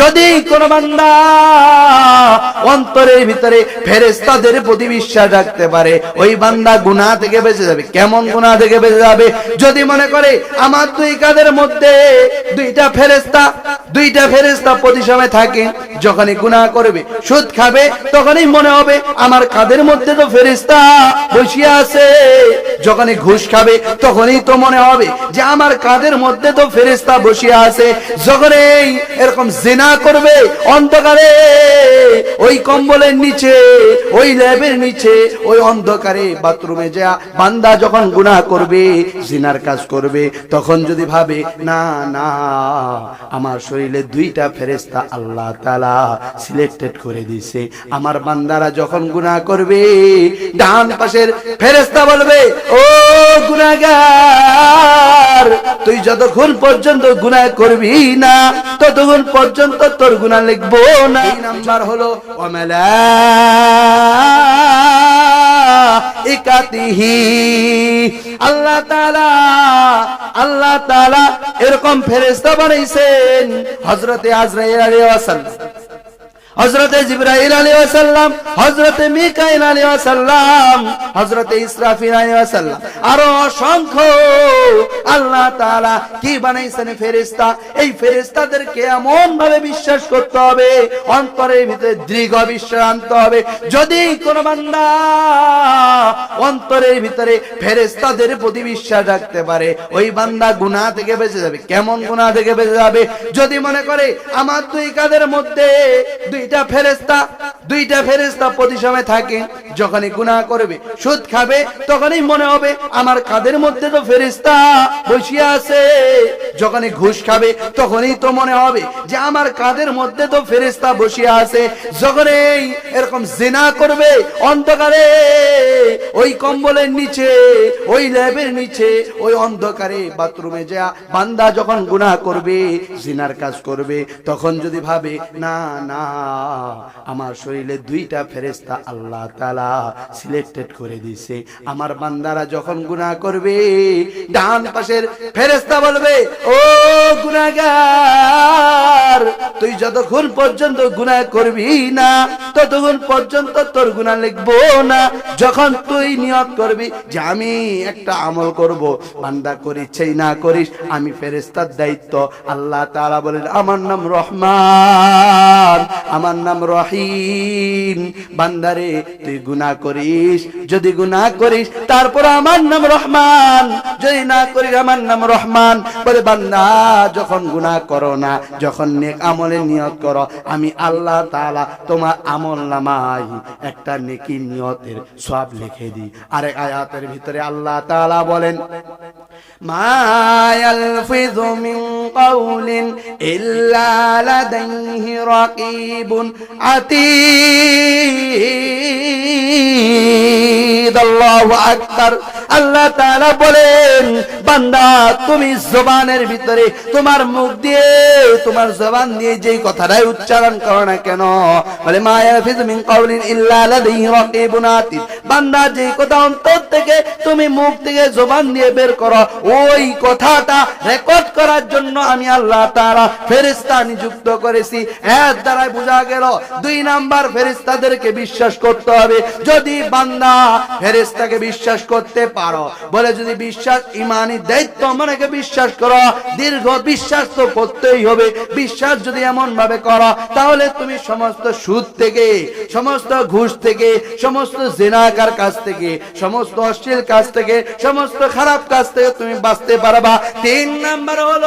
যদি কোন বান্দা অন্তরের ভিতরে ফেরেস্তাদের প্রতি বিশ্বাস রাখতে পারে, ওই বান্দা গুনাহ থেকে বেঁচে যাবে। কেমন গুনাহ থেকে বেঁচে যাবে? যদি মনে করে, আমার দুই কাদের মধ্যে দুইটা ফেরেস্তা দুইটা ফেরেস্তা প্রতি সময় থাকে, যখনই গুনাহ করবে, সুদ খাবে, তখনই মনে হবে, আমার কাদের মধ্যে তো ফেরেস্তা বসিয়া আছে। যখনই ঘুষ খাবে, তখনই তো মনে হবে যে, আমার কাদের মধ্যে তো ফেরেস্তা বসিয়া আছে। যখনই এরকম জেনা করবে অন্ধকারে। ওই কম্বলের নিচে, ওই ল্যাবের নিচে, ওই অন্ধকারে বাথরুমে যা বান্দা যখন গুনাহ করবে, জিনার কাজ করবে, তখন যদি ভাবে, না না, আমার শরীরে দুইটা ফেরেস্তা আল্লাহ তালা সিলেক্টেড করে দিছে আমার বান্দারা যখন গুনাহ করবে, ডান পাশের ফেরেস্তা বলবে, ও গুনাহগার তুই যতক্ষণ পর্যন্ত গুনাহ করবি না, ততক্ষণ পর্যন্ত তোর গুনাহ লিখব না। এই নাম্বার হলো ইকাতিহি আল্লাহ আল্লাহ এরকম ফেরেশতা বানাইছেন হযরতে আজরাইল আলাইহিস হজরতে জিব্রাইল আলাইহিস সালাম হজরতে মিকাইল আলাইহিস সালাম হজরতে ইসরাফিল আলাইহিস সালাম, আরও অসংখ্য আল্লাহ তাআলা কি বানাইছেন ফেরেশতা? এই ফেরেশতাদেরকে এমন ভাবে বিশ্বাস করতে হবে, অন্তরের ভিতরে দৃঢ় বিশ্বাস আনতে হবে। যদি কোন বান্দা অন্তরের ভিতরে ফেরেশতাদের প্রতি বিশ্বাস রাখতে পারে, ওই বান্দা গুনাহ থেকে বেঁচে যাবে। কেমন গুনাহ থেকে বেঁচে যাবে? যদি মনে করে, আমার দুই কাদের মধ্যে দুইটা ফেরেস্তা দুইটা ফেরেস্তা প্রতি সময় থাকে, যখনই গুনাহ করবে, সুদ খাবে, তখনই মনে হবে, আমার কাদের মধ্যে তো ফেরেস্তা বসিয়া আছে। যখনই ঘুষ খাবে, তখনই তো মনে হবে যে আমার কাদের মধ্যে তো ফেরেস্তা বসিয়া আছে। যখনই এরকম জেনা করবে, অন্ধকারে ওই কম্বলের নিচে, ওই ল্যাবের নিচে, ওই অন্ধকারে বাথরুমে যা বান্দা যখন গুনাহ করবে, জিনার কাজ করবে, তখন যদি ভাবে, না না, আমার শরীরে দুইটা ফেরেস্তা আল্লাহ তালা সিলেক্টেড করে দিছে আমার বান্দারা যখন গুনাহ করবে, ডান পাশের ফেরেস্তা বলবে, ও গুনাহগার, তুই যতক্ষণ পর্যন্ত গুনাহ করবি না, ততক্ষণ পর্যন্ত তোর গুনাহ লিখব না। যখন তুই নিয়ত করবি যে আমি একটা আমল করব। বান্দা করিস সেই না করিস, আমি ফেরেস্তার দায়িত্ব। আল্লাহ তাআলা বলেন, আমার নাম রহমান। আমার নাম রহিম। বান্দারে, তুই গুনাহ করিস, যদি গুনাহ করিস, তারপর আমার নাম রহমান। যদি না করিস, আমার নাম রহমান। বলে, বান্দা, যখন গুনাহ করো না, যখন নেক আমলে নিয়ত করো, আমি আল্লাহ তাআলা তোমার আমল নামাই একটা নেকি নিয়তের সব লিখে দিই। আরেক আয়াতের ভিতরে আল্লাহ তাআলা বলেন মা ইয়ালফিযু মিন কাউলিন ইল্লা লাদাইহি রাকিবুন আতীদ আল্লাহু আকবার আল্লাহ তাআলা বলেন, বান্দা, তুমি জবানের ভিতরে তোমার মুখ দিয়ে, তোমার জবান দিয়ে যেই কথাটাই উচ্চারণ করো না কেন? বলে বান্দা, যেই কথা অন্তর থেকে তুমি মুখ থেকে জবান দিয়ে বের করো, ওই কথাটা রেকর্ড করার জন্য আমি আল্লাহ তাআলা ফেরেশতা নিযুক্ত করেছি। এর দ্বারা বোঝা গেল, দুই নাম্বার ফেরেশতাদেরকে বিশ্বাস করতে হবে। যদি বান্দা ফেরেশতাকে বিশ্বাস করতে পারো বলে, যদি বিশ্বাস, ইমানি দায়িত্ব আমাকে বিশ্বাস করো, দীর্ঘ বিশ্বাস তো করতেই হবে। বিশ্বাস যদি এমন ভাবে করো, তাহলে তুমি সমস্ত সুদ থেকে, সমস্ত ঘুষ থেকে, সমস্ত জেনাকার কাজ থেকে, সমস্ত অশ্লীল কাজ থেকে, সমস্ত খারাপ কাজ থেকে তুমি বাঁচতে পারবা। তিন নাম্বার হলো